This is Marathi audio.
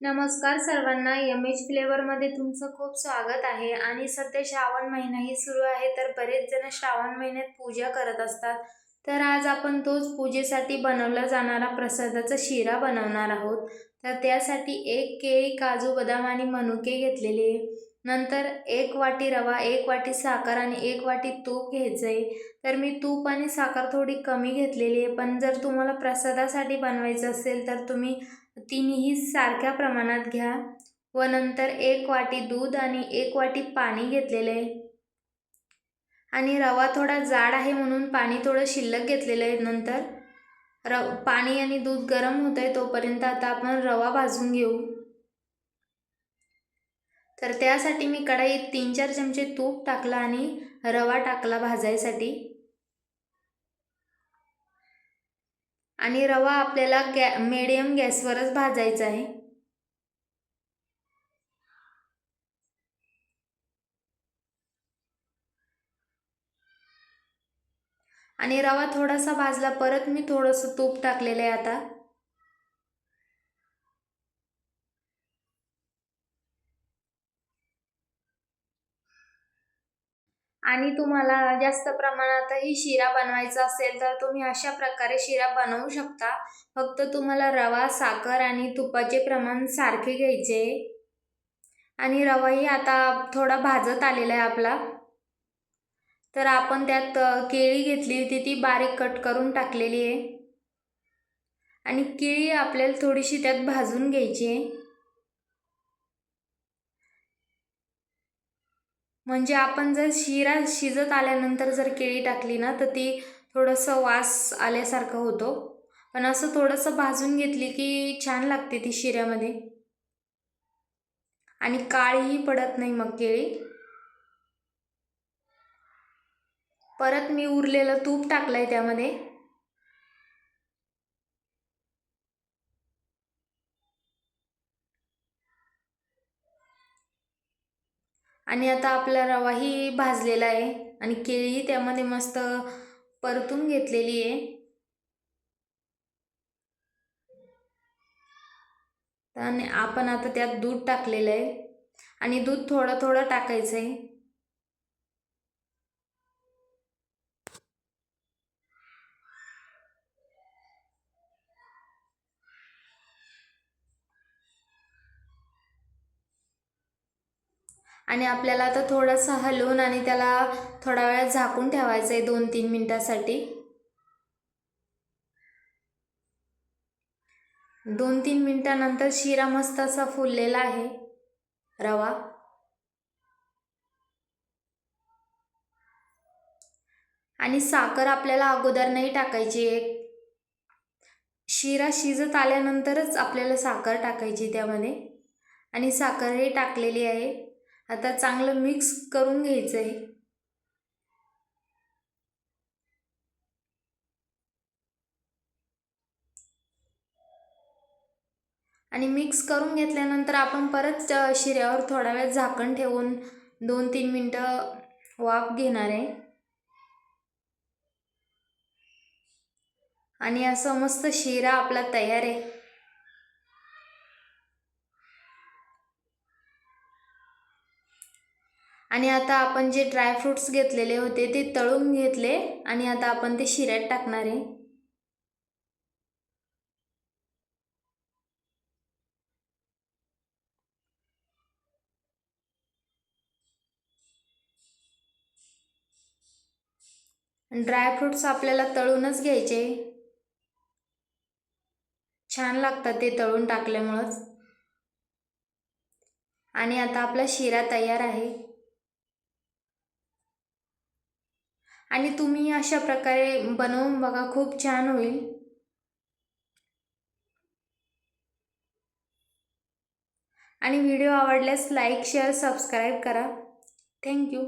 नमस्कार सर्वांना एम एच फ्लेवरमध्ये तुमचं खूप स्वागत आहे. आणि सध्या श्रावण महिनाही सुरू आहे तर बरेच जण श्रावण महिन्यात पूजा करत असतात. तर आज आपण तोच पूजेसाठी बनवला जाणारा प्रसादाचा शिरा बनवणार आहोत. तर त्यासाठी एक केळी काजू बदाम आणि मनुके घेतलेले. आहे. नंतर एक वाटी रवा एक वाटी साखर आणि एक वाटी तूप घ्यायचं आहे तर मी तूप आणि साखर थोडी कमी घेतलेली आहे पण जर तुम्हाला प्रसादासाठी बनवायचं असेल तर तुम्ही तिन्ही सारख्या प्रमाणात घ्या व नंतर एक वाटी दूध आणि एक वाटी पाणी घेतलेलं. आहे आणि रवा थोडा जाड आहे म्हणून पाणी थोडं शिल्लक घेतलेलं आहे नंतर. र पाणी आणि दूध गरम होत आहे तोपर्यंत आता आपण रवा भाजून घेऊ. तर त्यासाठी मी कढाईत तीन चार चमचे तूप टाकला आणि रवा टाकला भाजायसाठी. आणि रवा आपल्याला गॅ मिडियम गॅसवरच भाजायचा आहे. आणि रवा थोडासा भाजला परत मी थोडंसं तूप टाकलेलं आहे आता. आणि तुम्हाला जास्त प्रमाणातही शिरा बनवायचा असेल तर तुम्ही अशा प्रकारे शिरा बनवू शकता. फक्त तुम्हाला रवा साखर आणि तुपाचे प्रमाण सारखे घ्यायचे. आणि रवाही आता थोडा भाजत आलेला आहे आपला. तर आपण त्यात केळी घेतली होती ती बारीक कट करून टाकलेली आहे. आणि केळी आपल्याला थोडीशी त्यात भाजून घ्यायची आहे. म्हणजे आपण जर शिरा शिजत आल्यानंतर जर केळी टाकली ना तर ती थोडंसं वास आल्यासारखं होतो. पण असं थोडंसं भाजून घेतली की छान लागते ती शिऱ्यामध्ये. आणि काळीही पडत नाही मग केळी. परत मी उरलेलं तूप टाकलं आहे त्यामध्ये. आणि आता आपला रवाही भाजलेला आहे. आणि केळीही त्यामध्ये मस्त परतून घेतलेली आहे. आणि आपण आता त्यात दूध टाकलेलं आहे. आणि दूध थोडं थोडं टाकायचं आहे. आणि आपल्याला आता थोडंसं हलवून आणि त्याला थोडा वेळ झाकून ठेवायचं आहे दोन तीन मिनटासाठी. दोन तीन मिनटानंतर शिरा मस्त असा फुललेला आहे रवा. आणि साखर आपल्याला अगोदर नाही टाकायची एक शिरा शिजत आल्यानंतरच आपल्याला साखर टाकायची त्यामध्ये. आणि साखर हे टाकलेली आहे. आता चांगलं मिक्स करून घ्यायचं आहे आणि मिक्स करून घेतल्यानंतर आपण परत शिऱ्यावर थोडा वेळ झाकण ठेवून दोन तीन मिनटं वाफ घेणार आहे. आणि असं मस्त शिरा आपला तयार आहे. आणि आता आपण जे ड्रायफ्रूट्स घेतलेले होते ते तळून घेतले आणि आता आपण ते शिऱ्यात टाकणार आहे. ड्रायफ्रूट्स आपल्याला तळूनच घ्यायचे. छान लागतात ते तळून टाकल्यामुळंच. आणि आता आपला शिरा तयार आहे. आणि तुम्ही अशा प्रकारे बनवून बघा खूप छान होईल. आणि व्हिडिओ आवडल्यास लाईक शेअर सबस्क्राईब करा. Thank you